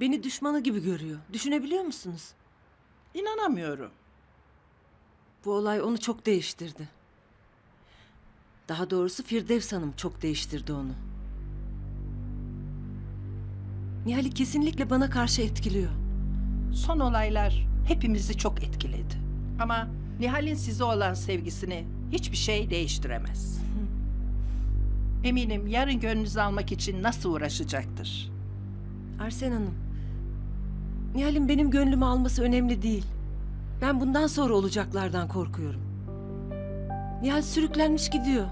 Beni düşmanı gibi görüyor. Düşünebiliyor musunuz? İnanamıyorum. Bu olay onu çok değiştirdi. Daha doğrusu Firdevs Hanım çok değiştirdi onu. Nihal'i kesinlikle bana karşı etkiliyor. Son olaylar hepimizi çok etkiledi. Ama Nihal'in size olan sevgisini hiçbir şey değiştiremez. Eminim yarın gönlünüzü almak için nasıl uğraşacaktır. Arsen Hanım, Nihal'in benim gönlümü alması önemli değil. Ben bundan sonra olacaklardan korkuyorum. Nihal sürüklenmiş gidiyor.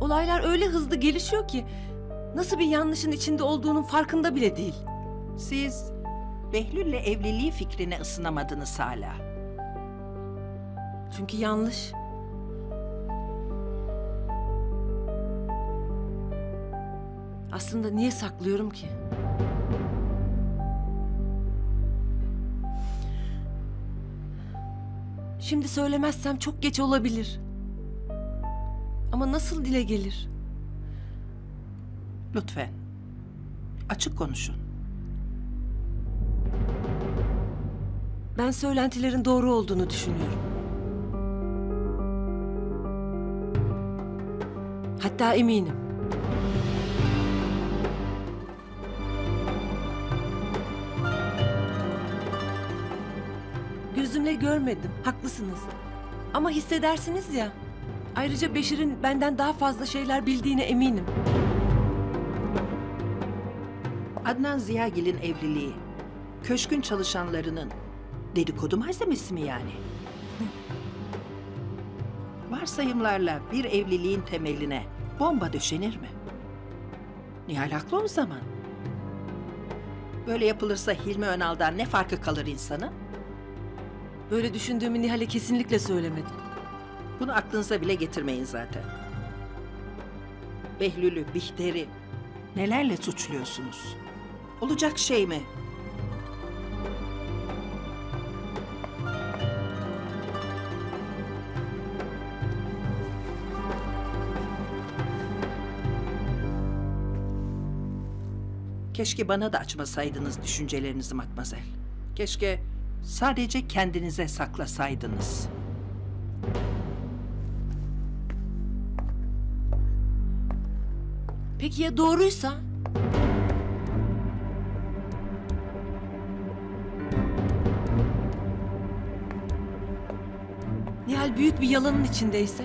Olaylar öyle hızlı gelişiyor ki nasıl bir yanlışın içinde olduğunun farkında bile değil. Siz Behlül'le evliliği fikrine ısınamadınız hala. Çünkü yanlış. Aslında niye saklıyorum ki? Şimdi söylemezsem çok geç olabilir. Ama nasıl dile gelir? Lütfen. Açık konuşun. Ben söylentilerin doğru olduğunu düşünüyorum. Hatta eminim. Görmedim, haklısınız. Ama hissedersiniz ya. Ayrıca Beşir'in benden daha fazla şeyler bildiğine eminim. Adnan Ziyagil'in evliliği, köşkün çalışanlarının dedikodu malzemesi mi yani? Varsayımlarla bir evliliğin temeline bomba döşenir mi? Nihal haklı o zaman. Böyle yapılırsa Hilmi Önal'dan ne farkı kalır insanın? Böyle düşündüğümü Nihal'e kesinlikle söylemedim. Bunu aklınıza bile getirmeyin zaten. Behlül'ü, Bihter'i nelerle suçluyorsunuz? Olacak şey mi? Keşke bana da açmasaydınız düşüncelerinizi matmazel. Keşke sadece kendinize saklasaydınız. Peki ya doğruysa? Nihal büyük bir yalanın içindeyse?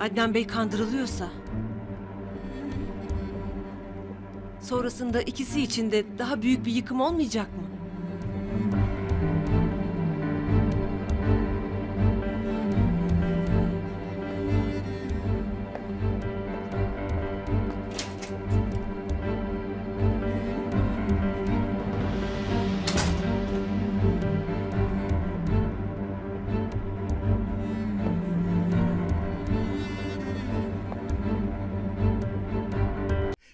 Adnan Bey kandırılıyorsa? Sonrasında ikisi için de daha büyük bir yıkım olmayacak mı?